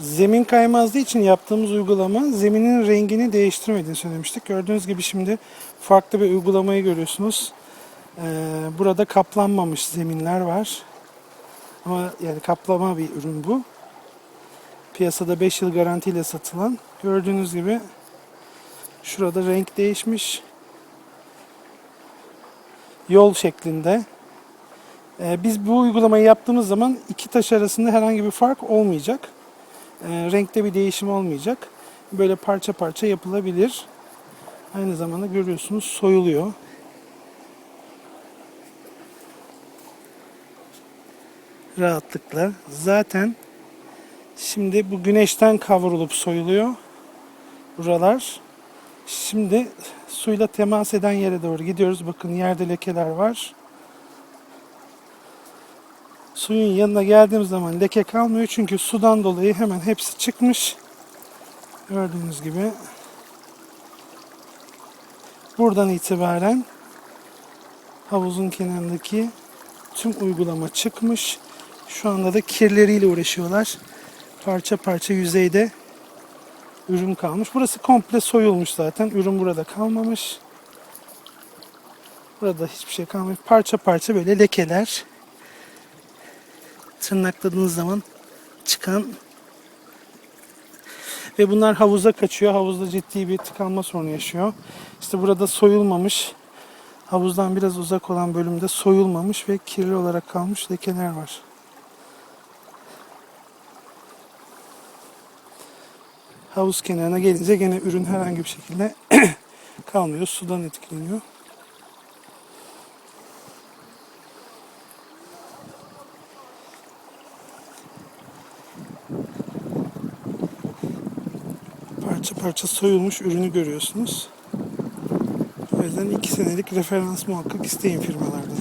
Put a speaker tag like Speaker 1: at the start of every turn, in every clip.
Speaker 1: Zemin kaymazlığı için yaptığımız uygulama zeminin rengini değiştirmediğini söylemiştik. Gördüğünüz gibi şimdi farklı bir uygulamayı görüyorsunuz. Ee, burada kaplanmamış zeminler var. Ama yani kaplama bir ürün bu. Piyasada 5 yıl garantiyle satılan. Gördüğünüz gibi şurada renk değişmiş. Yol şeklinde. Ee, biz bu uygulamayı yaptığımız zaman iki taş arasında herhangi bir fark olmayacak. Ee, renkte bir değişim olmayacak. Böyle parça parça yapılabilir. Aynı zamanda görüyorsunuz soyuluyor. Rahatlıkla. Zaten şimdi bu güneşten kavrulup soyuluyor. Buralar. Şimdi suyla temas eden yere doğru gidiyoruz. Bakın yerde lekeler var. Suyun yanına geldiğimiz zaman leke kalmıyor çünkü sudan dolayı hemen hepsi çıkmış. Gördüğünüz gibi. Buradan itibaren havuzun kenarındaki tüm uygulama çıkmış. Şu anda da kirleriyle uğraşıyorlar. Parça parça yüzeyde ürün kalmış. Burası komple soyulmuş zaten. Ürün burada kalmamış. Burada hiçbir şey kalmamış. Parça parça böyle lekeler. Tırnakladığınız zaman çıkan ve bunlar havuza kaçıyor. Havuzda ciddi bir tıkanma sorunu yaşıyor. İşte burada soyulmamış, havuzdan biraz uzak olan bölümde soyulmamış ve kirli olarak kalmış lekeler var. Havuz kenarına gelince gene ürün herhangi bir şekilde kalmıyor. Sudan etkileniyor. Parça parça soyulmuş ürünü görüyorsunuz. O yüzden iki senelik referans muhakkak isteyin firmalardan.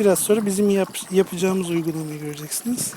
Speaker 1: Biraz sonra bizim yap- yapacağımız uygulamayı göreceksiniz.